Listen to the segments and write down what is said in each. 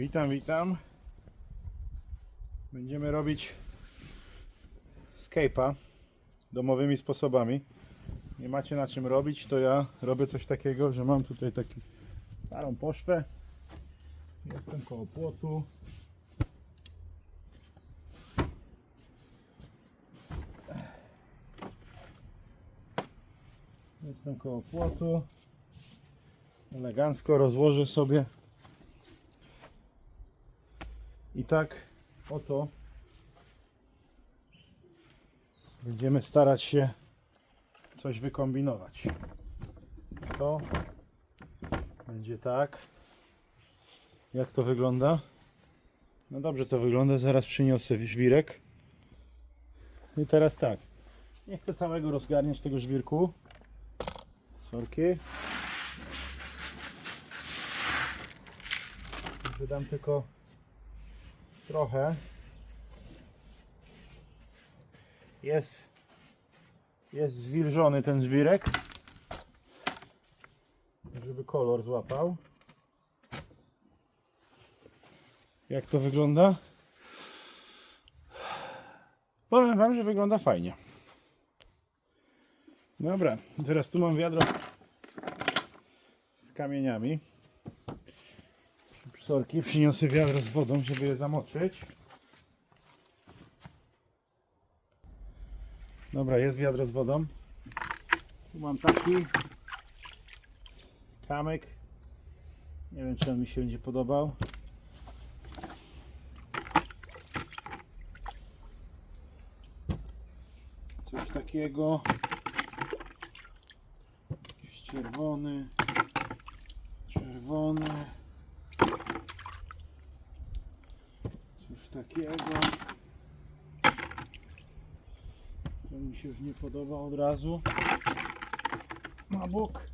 Witam, witam. Będziemy robić Scape'a domowymi sposobami. Nie macie na czym robić, to ja robię coś takiego, że mam tutaj taki starą poszwę. Jestem koło płotu. Jestem koło płotu. Elegancko rozłożę sobie i tak oto będziemy starać się coś wykombinować. To będzie tak. Jak to wygląda? No dobrze to wygląda, zaraz przyniosę żwirek. I teraz tak. Nie chcę całego rozgarniać tego żwirku. Sorki. Wydam tylko trochę. Jest, jest zwilżony ten żwirek, żeby kolor złapał. Jak to wygląda? Powiem Wam, że wygląda fajnie. Dobra, teraz tu mam wiadro z kamieniami. Sorki, przyniosę wiadro z wodą, żeby je zamoczyć. Dobra, jest wiadro z wodą. Tu mam taki kamyk. Nie wiem, czy on mi się będzie podobał. Coś takiego. Jakiś czerwony. Czerwony. Coś takiego. To mi się już nie podoba od razu. Na bok.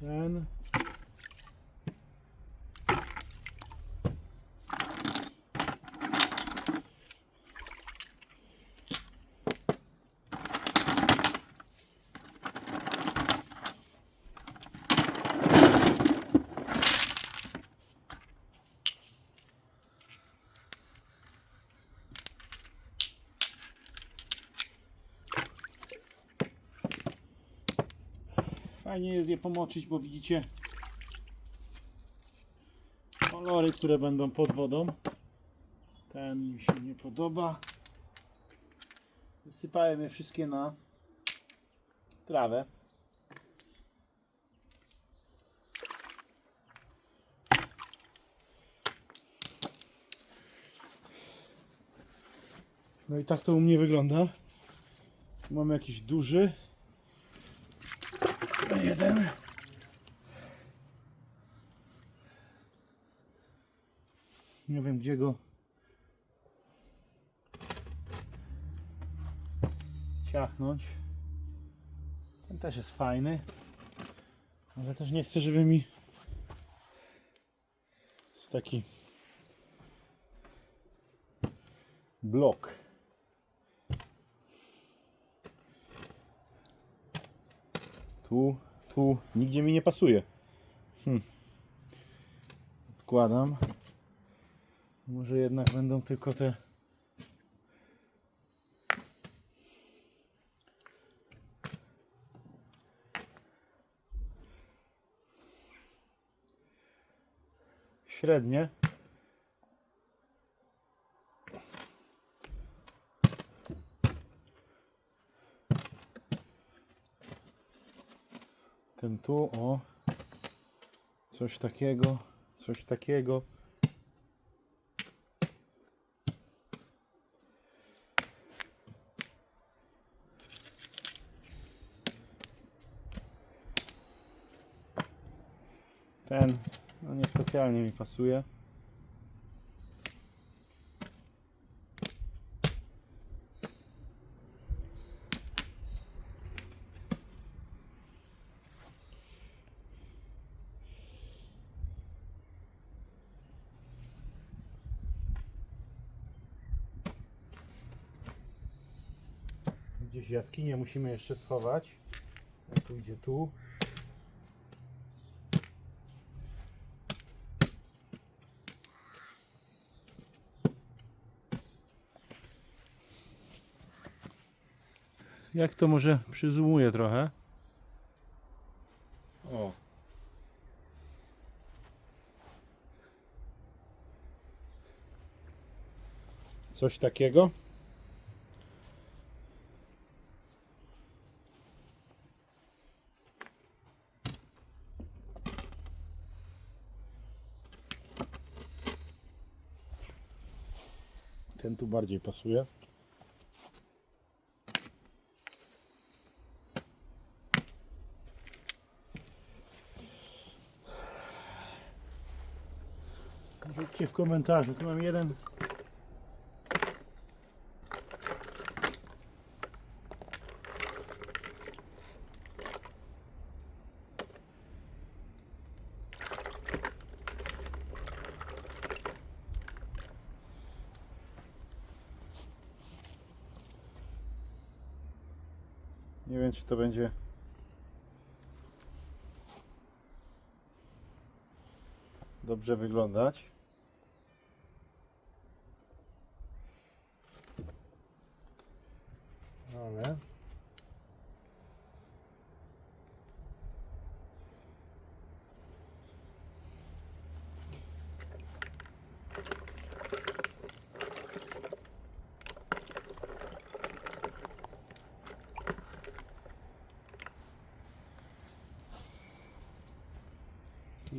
Ten. Fajnie jest je pomoczyć, bo widzicie kolory, które będą pod wodą. Ten mi się nie podoba. Wysypałem je wszystkie na trawę. No i tak to u mnie wygląda. Tu Mam jakiś duży. Jeden. Nie wiem gdzie go ciachnąć. Ten też jest fajny. Ale też nie chcę, żeby mi jest taki blok. Tu, tu, nigdzie mi nie pasuje. Hm. Odkładam. Może jednak będą tylko te. Średnie. Ten tu, o. Coś takiego, coś takiego. Ten, no niespecjalnie mi pasuje. Gdzieś jaskinię musimy jeszcze schować. Tu idzie tu. Jak to może przyzumuję trochę? O, coś takiego. Bardziej pasuje. Rzućcie w komentarzu. Tu mam jeden. Nie wiem, czy to będzie dobrze wyglądać.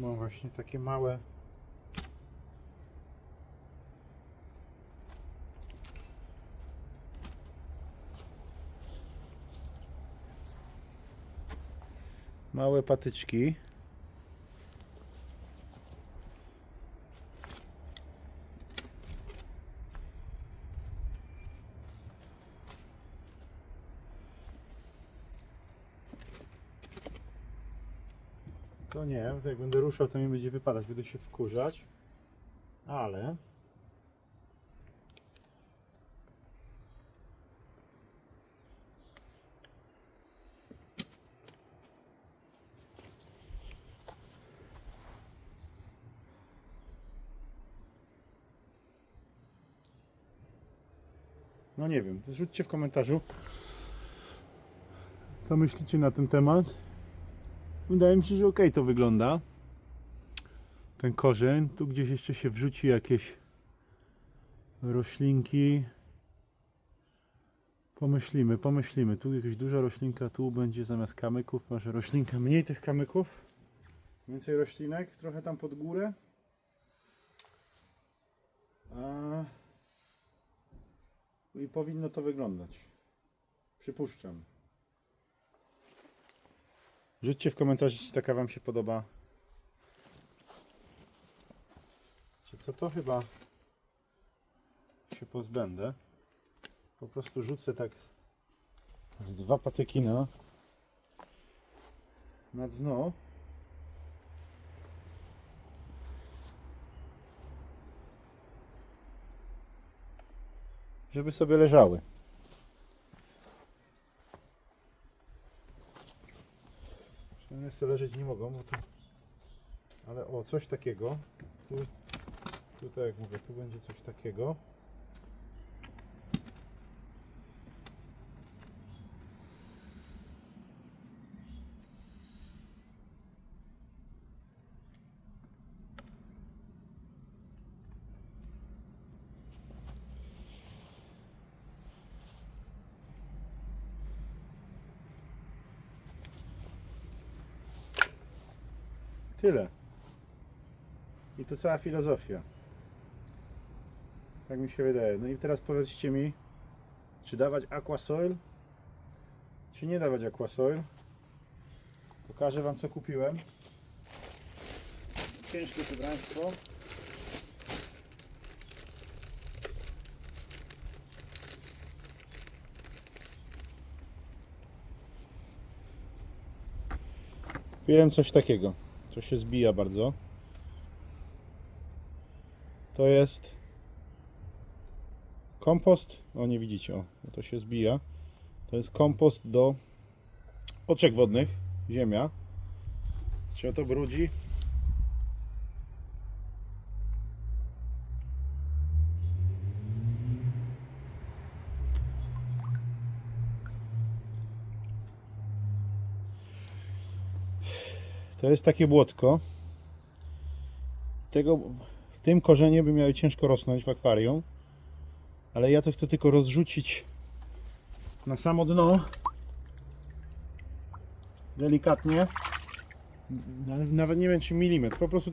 Mam właśnie takie małe małe patyczki. To jak będę ruszał, to mi będzie wypadać, będę się wkurzać. Ale No nie wiem, rzućcie w komentarzu, co myślicie na ten temat. Wydaje mi się, że ok to wygląda. Ten korzeń, tu gdzieś jeszcze się wrzuci jakieś roślinki. Pomyślimy, pomyślimy. Tu jakaś duża roślinka, tu będzie zamiast kamyków, może roślinka mniej tych kamyków. Więcej roślinek, trochę tam pod górę. A... I powinno to wyglądać. Przypuszczam. Rzućcie w komentarzu, czy taka Wam się podoba. Czy co to chyba się pozbędę. Po prostu rzucę tak z dwa patyki na, na dno. Żeby sobie leżały. Sobie leżeć nie mogą, bo. Ale o, coś takiego. Tu, tu tak jak mówię, tu będzie coś takiego. Tyle. I to cała filozofia. Tak mi się wydaje. No i teraz powiedzcie mi, czy dawać aquasoil, czy nie dawać aquasoil. Pokażę Wam co kupiłem. Ciężkie wybraństwo. Kupiłem coś takiego, co się zbija bardzo. To jest kompost, o nie widzicie, o, no to się zbija. To jest kompost do oczek wodnych, ziemia. Się to brudzi. To jest takie błotko. Tego, w tym korzenie by miały ciężko rosnąć w akwarium. Ale ja to chcę tylko rozrzucić na samo dno. Delikatnie. Nawet nie wiem czy milimetr. Po prostu